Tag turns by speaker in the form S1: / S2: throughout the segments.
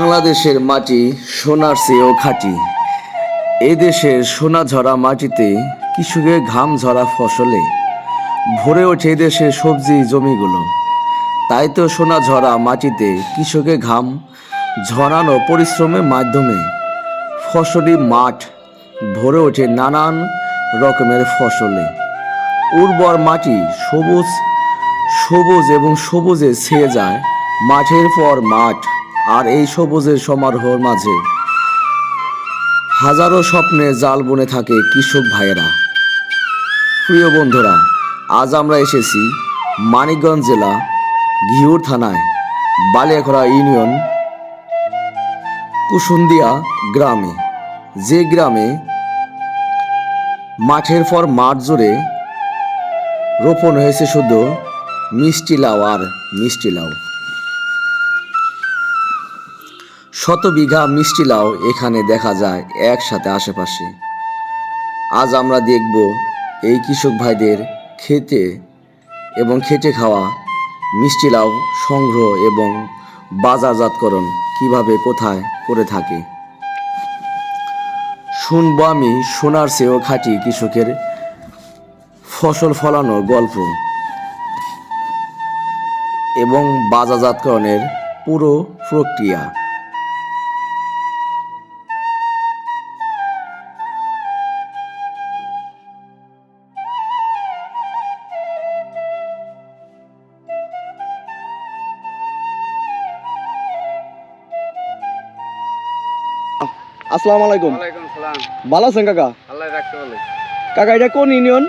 S1: বাংলাদেশের মাটি সোনার চেয়েও খাঁটি। এদেশের সোনা ঝরা মাটিতে কৃষকের ঘাম ঝরা ফসলে ভরে ওঠে দেশের সবজি জমিগুলো। তাই তো সোনা ঝরা মাটিতে কৃষকের ঘাম ঝরানো পরিশ্রমের মাধ্যমে ফসলি মাঠ ভরে ওঠে নানান রকমের ফসলে। উর্বর মাটি সবুজ সবুজ এবং সবুজে ছেয়ে যায় মাঠের পর মাঠ। আর এই সবুজের সমারোহর মাঝে হাজারো স্বপ্নে জাল বনে থাকে কৃষক ভাইয়েরা। প্রিয় বন্ধুরা, আজ আমরা এসেছি মানিকগঞ্জ জেলা ঘিউর থানায়, বালিয়াখড়া ইউনিয়ন, কুসুন্দিয়া গ্রামে। যে গ্রামে মাঠের পর মাঠ জুড়ে রোপণ হয়েছে শুধু মিষ্টি লাউ আর মিষ্টি লাউ। শত বিঘা মিষ্টি লাউ এখানে দেখা যায় একসাথে আশেপাশে। আজ আমরা দেখব এই কৃষক ভাইদের খেতে এবং খেটে খাওয়া মিষ্টি লাউ সংগ্রহ এবং বাজারজাতকরণ কীভাবে কোথায় করে থাকে। শুনব আমি সোনার চেয়েও খাঁটি কৃষকের ফসল ফলানোর গল্প এবং বাজারজাতকরণের পুরো প্রক্রিয়া।
S2: আসসালামু আলাইকুম।
S3: ওয়ালাইকুম সালাম
S2: ভালো আছেন কাকা?
S3: আল্লাহ রাখতে বলে
S2: কাকা এটা কোন ইউনিয়ন?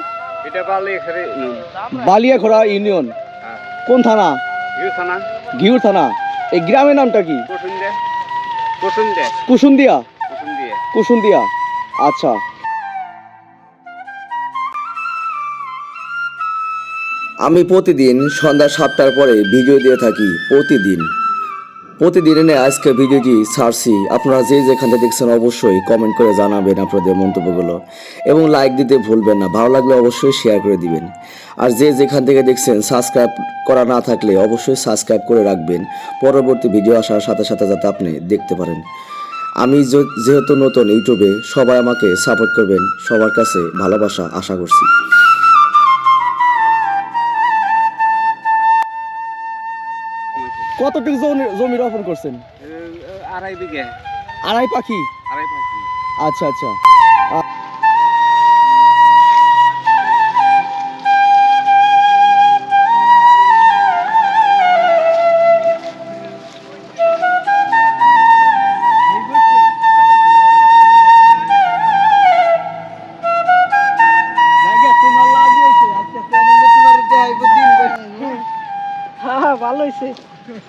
S3: এখানে
S2: ইউনিয়ন।
S3: হ্যাঁ।
S2: কোন থানা? ঘিউর থানা। এই গ্রামের নামটা কি? কুসুন্দিয়া। কুসুন্দিয়া। আচ্ছা।
S1: আমি প্রতিদিন সন্ধ্যা সাতটার পরে ভিডিও দিয়ে থাকি প্রতিদিন। প্রতিদিনের আজকে ভিডিওটি ছাড়ছি আপনারা যে যেখানে দেখছেন অবশ্যই কমেন্ট করে জানাবেন আপনাদের মন্তব্যগুলো। এবং লাইক দিতে ভুলবেন না। ভালো লাগলে অবশ্যই শেয়ার করে দিবেন। আর যে যেখান থেকে দেখছেন সাবস্ক্রাইব করা না থাকলে অবশ্যই সাবস্ক্রাইব করে রাখবেন। পরবর্তী ভিডিও আসার সাথে সাথে যাতে আপনি দেখতে পারেন। আমি যেহেতু নতুন ইউটিউবে সবাই আমাকে সাপোর্ট করবেন। সবার কাছে ভালোবাসা আশা করছি।
S2: কতটুকু জমি জমি রোপণ করছেন?
S3: আড়াই বিঘে।
S2: আড়াই পাখি?
S3: আড়াই পাখি।
S2: আচ্ছা আচ্ছা।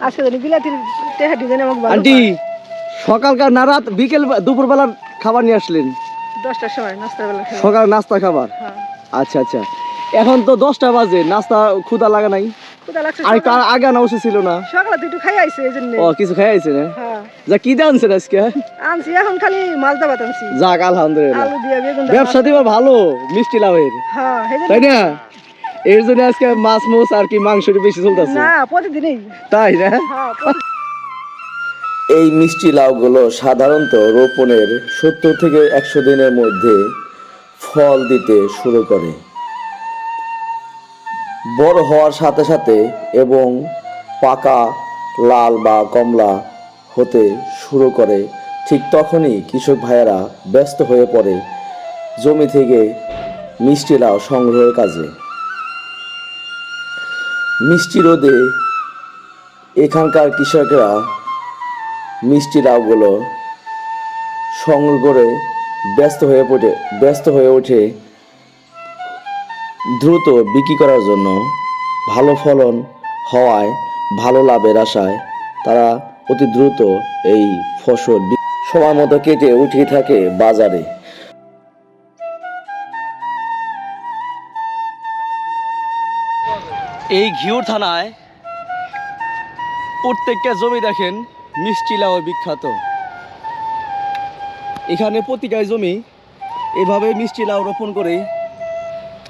S4: আজকে জানি বিলাতির টেহা ডিজাইন আমাকে ভালো
S2: আন্টি সকালকার না রাত বিকেল খাবার নিয়ে আসলেন?
S4: দশটার সময় নাস্তার বেলা
S2: সকাল নাস্তা খাবার?
S4: হ্যাঁ।
S2: আচ্ছা আচ্ছা। এখন তো দশটা বাজে নাস্তা ক্ষুদা লাগা নাই। আর আগে আনা উচিত ছিল না?
S4: সকালে তো একটু খাই আইছে এই
S2: ও কিছু খাই না?
S4: হ্যাঁ।
S2: যা কি দানছেন আজকে?
S4: আনছি এখন খালি মালদা ভাত আনছি।
S2: যাক আলহামদুলিল্লাহ।
S4: আলু দিয়ে বেগুন
S2: ব্যবসা দিবা ভালো মিষ্টি লাভের।
S4: হ্যাঁ
S2: তাই না? এর জন্য আজকে মাছ মোস আর কি মাংস বেশি চলতেছে।
S4: না প্রতিদিনই।
S2: তাই না?
S4: হ্যাঁ
S1: এই মিষ্টি লাউগুলো সাধারণত রোপণের সত্তর থেকে একশো দিনের মধ্যে ফল দিতে শুরু করে। বড় হওয়ার সাথে সাথে এবং পাকা লাল বা কমলা হতে শুরু করে ঠিক তখনই কৃষক ভাইয়েরা ব্যস্ত হয়ে পড়ে জমি থেকে মিষ্টি লাউ সংগ্রহের কাজে। মিষ্টি রোদে এখানকার কৃষকরা মিষ্টি লাউগুলো সংগ্রহ করে ব্যস্ত হয়ে পড়ে, ব্যস্ত হয়ে ওঠে দ্রুত বিক্রি করার জন্য। ভালো ফলন হওয়ায়, ভালো লাভের আশায় তারা অতি দ্রুত এই ফসল সময় মতো কেটে উঠিয়ে থাকে বাজারে।
S2: এই ঘিউর থানায় প্রত্যেকটা জমি দেখেন মিষ্টি লাউ বিখ্যাত। এখানে প্রতিটা জমি এভাবে মিষ্টি লাউ রোপণ করে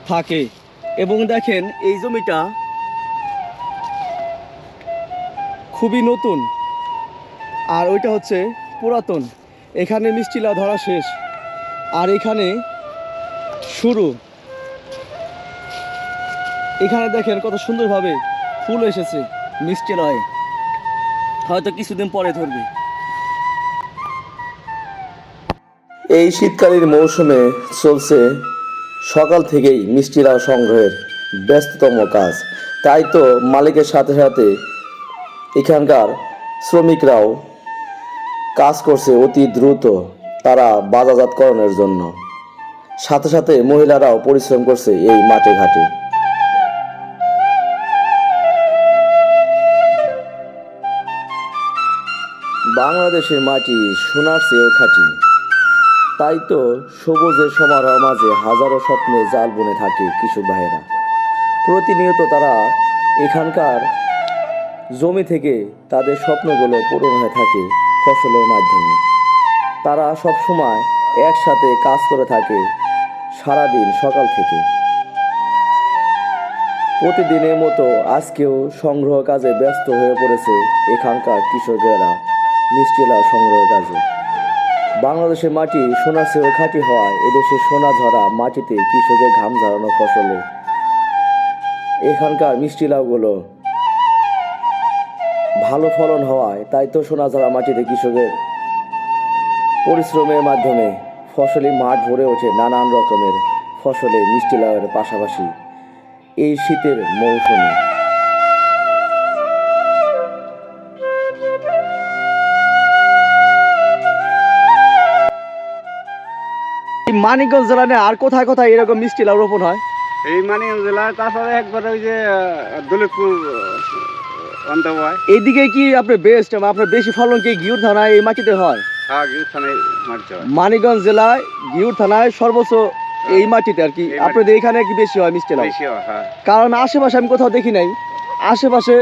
S2: থাকে। এবং দেখেন এই জমিটা খুবই নতুন। আর ওইটা হচ্ছে পুরাতন। এখানে মিষ্টি লাউ ধরা শেষ। আর এখানে শুরু। এখানে দেখেন কত সুন্দরভাবে ফুল এসেছে। মিষ্টি লয়ে হয়তো কিছুদিন পরে ধরবে।
S1: এই শীতকালীন মৌসুমে চলছে সকাল থেকেই মিষ্টি লাউ সংগ্রহের ব্যস্ততম কাজ। তাই তো মালিকের সাথে সাথে এখানকার শ্রমিকরাও কাজ করছে অতি দ্রুত তারা বাজারজাতকরণের জন্য। সাথে সাথে মহিলারাও পরিশ্রম করছে এই মাঠে ঘাটে। বাংলাদেশের মাটি সোনার চেয়েও খাঁটি। তাই তো সবুজের সমারোহ মাঝে হাজারো স্বপ্নে জাল বনে থাকে কৃষক ভাইয়েরা। প্রতিনিয়ত তারা এখানকার জমি থেকে তাদের স্বপ্নগুলো পূরণ হয়ে থাকে ফসলের মাধ্যমে। তারা সব সময় একসাথে কাজ করে থাকে সারাদিন সকাল থেকে। প্রতিদিনের মতো আজকেও সংগ্রহ কাজে ব্যস্ত হয়ে পড়েছে এখানকার কৃষকেরা। মিষ্টি লাউ সংগ্রহ কাজে। বাংলাদেশের মাটি সোনা চেয়েও খাঁটি হওয়ায় এদেশে সোনা ঝরা মাটিতে কৃষকের ঘাম ঝরানো ফসলে। এখানকার মিষ্টি লাউগুলো ভালো ফলন হওয়ায় তাই তো সোনা ঝরা মাটিতে কৃষকের পরিশ্রমের মাধ্যমে ফসলে মাঠ ভরে ওঠে নানান রকমের ফসলে মিষ্টি লাউয়ের পাশাপাশি এই শীতের মৌসুমে।
S2: মানিকগঞ্জ জেলা নিয়ে আর কোথায় কোথায় এরকম মিষ্টি লাউ রোপণ হয়?
S3: এই মানিকগঞ্জ জেলায় তাছাড়া একবার ওই যে দৌলতপুর
S2: এইদিকে কি আপনার বেস্ট আপনার বেশি ফলন কি গিউর থানায় এই মাটিতে হয়?
S3: হ্যাঁ
S2: মানিকগঞ্জ জেলায় গিউর থানায় সর্বোচ্চ এই মাটিতে আর কি। আপনাদের এখানে কি বেশি হয় মিষ্টি লাউ?
S3: হয়
S2: কারণ আশেপাশে আমি কোথাও দেখি নাই। আশেপাশে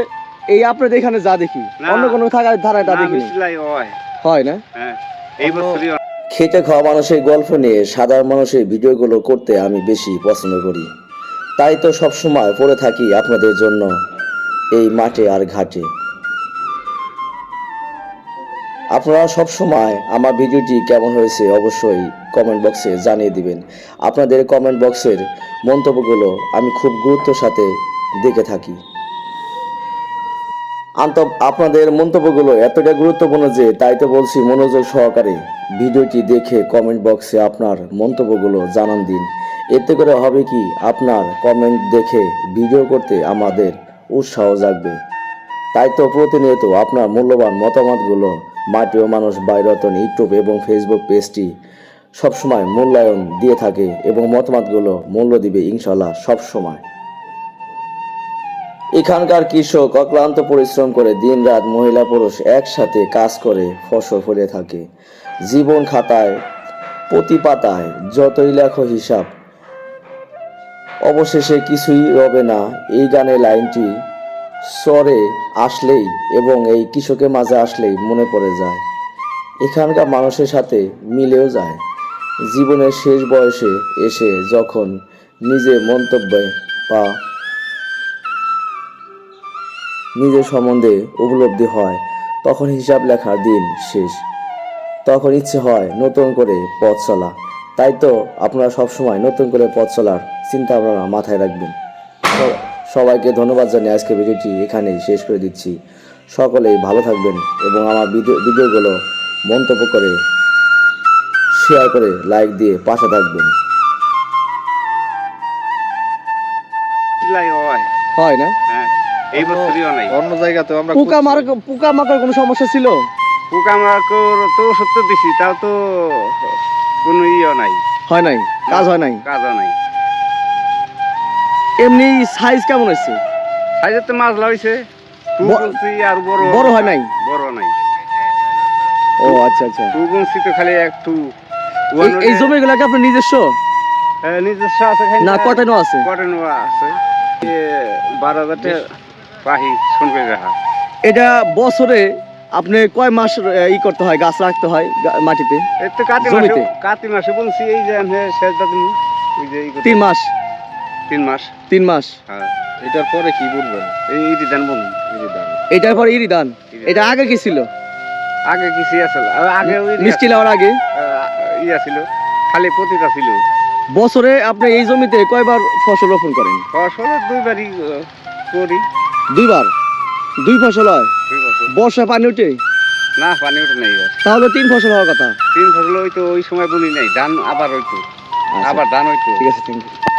S2: এই আপনাদের এখানে যা দেখি। অন্য কোনো থাকার ধারায় তা দেখি
S3: হয়।
S2: না?
S3: হ্যাঁ এই বছরই
S1: খেটে খাওয়া মানুষের গল্প নিয়ে সাধারণ মানুষের ভিডিওগুলো করতে আমি বেশি পছন্দ করি। তাই তো সবসময় পড়ে থাকি আপনাদের জন্য এই মাঠে আর ঘাটে। আপনারা সব সময় আমার ভিডিওটি কেমন হয়েছে অবশ্যই কমেন্ট বক্সে জানিয়ে দিবেন। আপনাদের কমেন্ট বক্সের মন্তব্যগুলো আমি খুব গুরুত্বের সাথে দেখে থাকি। আন্ত আপনাদের মন্তব্যগুলো এতটা গুরুত্বপূর্ণ যে তাই তো বলছি মনোযোগ সহকারে ভিডিওটি দেখে কমেন্ট বক্সে আপনার মন্তব্যগুলো জানান দিন। এতে করে হবে কি, আপনার কমেন্ট দেখে ভিডিও করতে আমাদের উৎসাহ জাগবে। তাই তো প্রতিনিয়ত আপনার মূল্যবান মতামতগুলো মাটি ও মানুষ বাইরতন ইউটিউব এবং ফেসবুক পেজটি সবসময় মূল্যায়ন দিয়ে থাকে এবং মতামতগুলো মূল্য দিবে ইনশাল্লাহ সবসময়। এখানকার কৃষক অক্লান্ত পরিশ্রম করে দিনরাত মহিলা পুরুষ একসাথে কাজ করে ফসল ফলে থাকে। জীবন খাতায়, প্রতি পাতায় যতই লেখো হিসাব, অবশেষে কিছুই রবে না। এই গানের লাইনটি স্বরে আসলেই এবং এই কৃষকের মাঝে আসলেই মনে পড়ে যায়। এখানকার মানুষের সাথে মিলেও যায়। জীবনের শেষ বয়সে এসে যখন নিজে মন্তব্যে বা নিজের সম্বন্ধে উপলব্ধি হয় তখন হিসাব লেখার দিন শেষ। তখন ইচ্ছে হয় নতুন করে পথ চলা। তাই তো আপনারা সবসময় নতুন করে পথ চলার চিন্তা ভাবনা মাথায় রাখবেন। সবাইকে ধন্যবাদ জানিয়ে আজকে ভিডিওটি এখানেই শেষ করে দিচ্ছি। সকলেই ভালো থাকবেন এবং আমার ভিডিও ভিডিওগুলো মন্তব্য করে শেয়ার করে লাইক দিয়ে পাশে থাকবেন।
S3: হয়
S2: না
S3: হ্যাঁ এই বছরই নাই।
S5: অন্য জায়গাতেও আমরা
S2: পোকা মার পোকা মাকার কোনো সমস্যা ছিল?
S3: পোকামাকড় তো সত্য দিছি তাও তো কোনো ইয়ে নাই।
S2: হয় নাই? কাজ হয় নাই?
S3: কাজও নাই।
S2: এমনি সাইজ কেমন হয়েছে?
S3: সাইজের তো মাছ লাগাইছে টু
S2: ব-
S3: আর বড়
S2: বড় হয় নাই?
S3: বড় নাই।
S2: ও আচ্ছা আচ্ছা।
S3: টু তো খালি একটু
S2: এই- এই জমিগুলো কি আপনার নিজস্ব?
S3: হ্যাঁ, নিজস্ব আছে
S2: না কটানো আছে।
S3: কটন আছে। বারো হাজার টাকা পাহি শুনবে রাখা
S2: এটা বছরে আপনি কয় মাস ই করতে হয় গাছ রাখতে হয় মাটিতে?
S3: এই কাতি মাসে
S2: জমিতে?
S3: কাতি মাসে বলছি এই যে আমি শেষ দাদিন ওই যে
S2: তিন মাস।
S3: তিন মাস।
S2: তিন মাস।
S3: হ্যাঁ।
S5: এটার পরে কি বলবেন?
S3: এই ইটি দেন বলুন
S2: এটার পর ইরি দান এটা আগে কি ছিল?
S3: আগে আছিল আর আগে ওই
S2: মিষ্টি লাউর আগে?
S3: ইয়া ছিল খালি পতিতা ছিল।
S2: বছরে আপনি এই জমিতে কয়বার ফসল রোপণ করেন?
S3: ফসল দুইবারই করি।
S2: দুইবার। দুই ফসল হয়। বর্ষা পানি উঠে
S3: না পানি উঠে নাই
S2: তাহলে তিন ফসল হওয়ার কথা।
S3: তিন ফসল হয়তো ওই সময় বলি নাই ধান আবার হইতো।
S2: আচ্ছা,
S3: আবার ধান হইতো।
S2: ঠিক আছে থ্যাংক ইউ